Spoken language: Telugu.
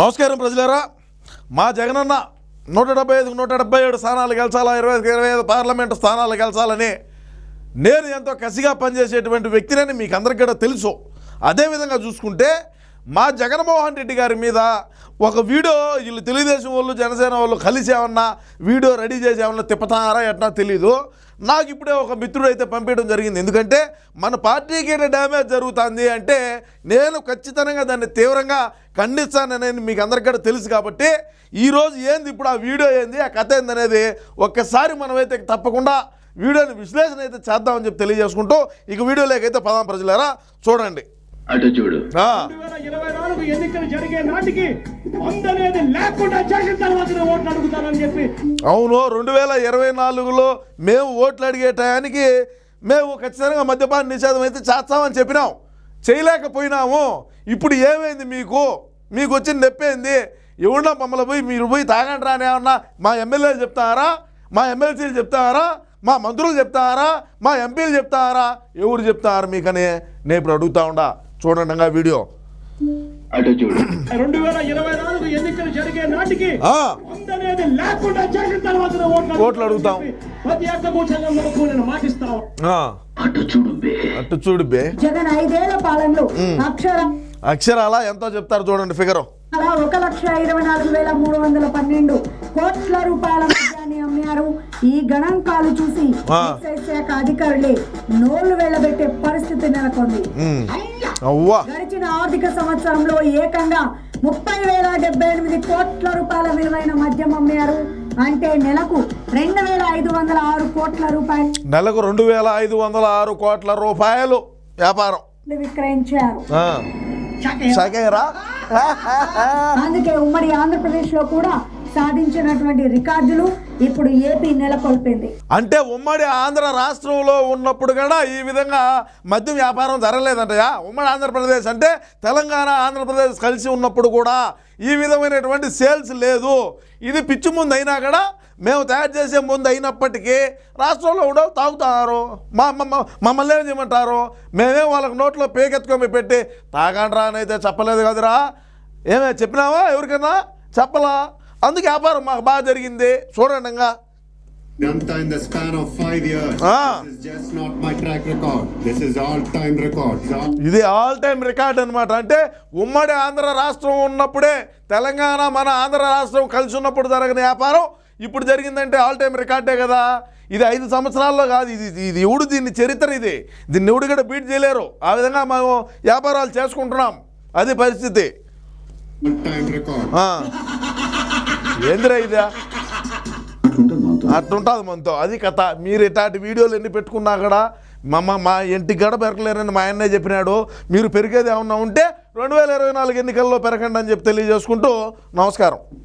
నమస్కారం ప్రజలారా. మా జగనన్న నూట డెబ్బై ఐదుకు నూట డెబ్బై ఏడు స్థానాలు గెలిచాలా ఇరవై ఐదు ఇరవై ఐదు పార్లమెంటు స్థానాలు గెలిచాలని నేను ఎంతో కసిగా పనిచేసేటువంటి వ్యక్తినని మీకు అందరికీ కూడా తెలుసు. అదేవిధంగా చూసుకుంటే మా జగన్మోహన్ రెడ్డి గారి మీద ఒక వీడియో వీళ్ళు తెలుగుదేశం వాళ్ళు జనసేన వాళ్ళు కలిసి ఏమన్నా వీడియో రెడీ చేసి ఏమన్నా తిప్పుతారా ఎట్లా తెలీదు. నాకు ఇప్పుడే ఒక మిత్రుడు అయితే పంపించడం జరిగింది. ఎందుకంటే మన పార్టీకి డ్యామేజ్ జరుగుతుంది అంటే నేను ఖచ్చితంగా దాన్ని తీవ్రంగా ఖండిస్తాననేది మీకు అందరికీ కూడా తెలుసు కాబట్టి ఈరోజు ఏంది ఇప్పుడు ఆ వీడియో ఏంది ఆ కథ ఏందనేది ఒక్కసారి మనమైతే తప్పకుండా వీడియోని విశ్లేషణ అయితే చేద్దామని చెప్పి తెలియజేసుకుంటూ ఇక వీడియోలోకైతే పదాం ప్రజలారా. చూడండి. అటు చూడు. ఆ, రెండు వేల ఇరవై నాలుగు ఎన్నికలు జరిగే నాటికి అందనేది లేకుండా చేసిన తర్వాత ఓట్లు అడుగుతానని చెప్పి. అవును రెండు వేల ఇరవై నాలుగులో మేము ఓట్లు అడిగే టయానికి మేము ఖచ్చితంగా మద్యపాన నిషేధం అయితే చేస్తామని చెప్పినాం. చేయలేకపోయినాము. ఇప్పుడు ఏమైంది మీకు? మీకు వచ్చిన నొప్పేంది? ఎవరన్నా మమ్మల్ని పోయి మీరు పోయి తాగండి రాని ఏమన్నా మా ఎమ్మెల్యేలు చెప్తారా? మా ఎమ్మెల్సీలు చెప్తారా? మా మంత్రులు చెప్తారా? మా ఎంపీలు చెప్తారా? ఎవరు చెప్తారు మీకని? నేను ఇప్పుడు అడుగుతా ఉండా. చూడండి వీడియో. రెండు వేల ఇరవై నాలుగు ఎన్నికలు జరిగే నాటికి లేకుండా చేసిన తర్వాత ఓట్లు అడుగుతాం. ప్రతి ఒక్క మాటిస్తాం అటు చూడు బే. అటు చూడు బే. జగన్ ఐదేళ్ళ పాలనలో అక్షరం అక్షరాల ఎంతో చెప్తారు చూడండి ఫిగరు. అలా ఒక లక్ష ఇరవై నాలుగు వేల మూడు వందల పన్నెండు కోట్ల రూపాయల మద్యాన్ని అమ్మారు ఈ గణాంకాలు చూసి శాఖ అధికారులే నోళ్ళు వెళ్ళబెట్టే పరిస్థితి నెలకొంది. గడిచిన ఆర్థిక సంవత్సరంలో ఏకంగా ముప్పై వేల డెబ్బై ఎనిమిది కోట్ల రూపాయల విలువైన మద్యం అమ్మారు. అంటే నెలకు రెండు వేల ఐదు వందల ఆరు కోట్ల రూపాయలు. నెలకు రెండు వేల ఐదు వందల ఆరు కోట్ల రూపాయలు వ్యాపారం. విక్రయించారు. అందుకే ఉమ్మడి ఆంధ్రప్రదేశ్లో కూడా సాధించినటువంటి రికార్డులు ఇప్పుడు ఏపీ నెలకొల్పింది. అంటే ఉమ్మడి ఆంధ్ర రాష్ట్రంలో ఉన్నప్పుడు కూడా ఈ విధంగా మద్యం వ్యాపారం జరగలేదంటయా ఉమ్మడి ఆంధ్రప్రదేశ్ అంటే తెలంగాణ ఆంధ్రప్రదేశ్ కలిసి ఉన్నప్పుడు కూడా ఈ విధమైనటువంటి సేల్స్ లేదు. ఇది పిచ్చి ముందు అయినా కూడా మేము తయారు చేసే ముందు అయినప్పటికీ రాష్ట్రంలో కూడా తాగుతున్నారు మా మమ్మల్ని ఏం చేయమంటారు? మేమేం వాళ్ళకి నోట్లో పేకెత్తుకొని పెట్టి తాగండ్రా అని అయితే చెప్పలేదు కదరా. ఏమే చెప్పినావా ఎవరికైనా? చెప్పలా? అందుకే వ్యాపారం మాకు బాగా జరిగింది. చూడండి ఇంకా. ఇది ఆల్ టైమ్ రికార్డ్ అనమాట అంటే ఉమ్మడి ఆంధ్ర రాష్ట్రం ఉన్నప్పుడే తెలంగాణ మన ఆంధ్ర రాష్ట్రం కలిసి ఉన్నప్పుడు జరిగిన వ్యాపారం ఇప్పుడు జరిగిందంటే ఆల్ టైమ్ రికార్డే కదా. ఇది ఐదు సంవత్సరాల్లో కాదు. ఇది ఇది- ఎవడు దీన్ని చరిత్ర ఇది? దీన్ని ఎవడు కూడా బీట్ చేయలేరు? ఆ విధంగా మేము వ్యాపారాలు చేసుకుంటున్నాం. అది పరిస్థితి. ఏందిరా ఇది? అట్లుంటుంది మనతో. అది కథ. మీరు ఇట్లాంటి వీడియోలు ఎన్ని పెట్టుకున్నా కూడా మమ్మ మా ఇంటికి గడ పెరగలేరని మా అన్నయ్య చెప్పినాడు. మీరు పెరిగేది ఏమన్నా ఉంటే రెండు వేల ఇరవై నాలుగు ఎన్నికల్లో పెరగండి అని చెప్పి తెలియజేసుకుంటూ నమస్కారం.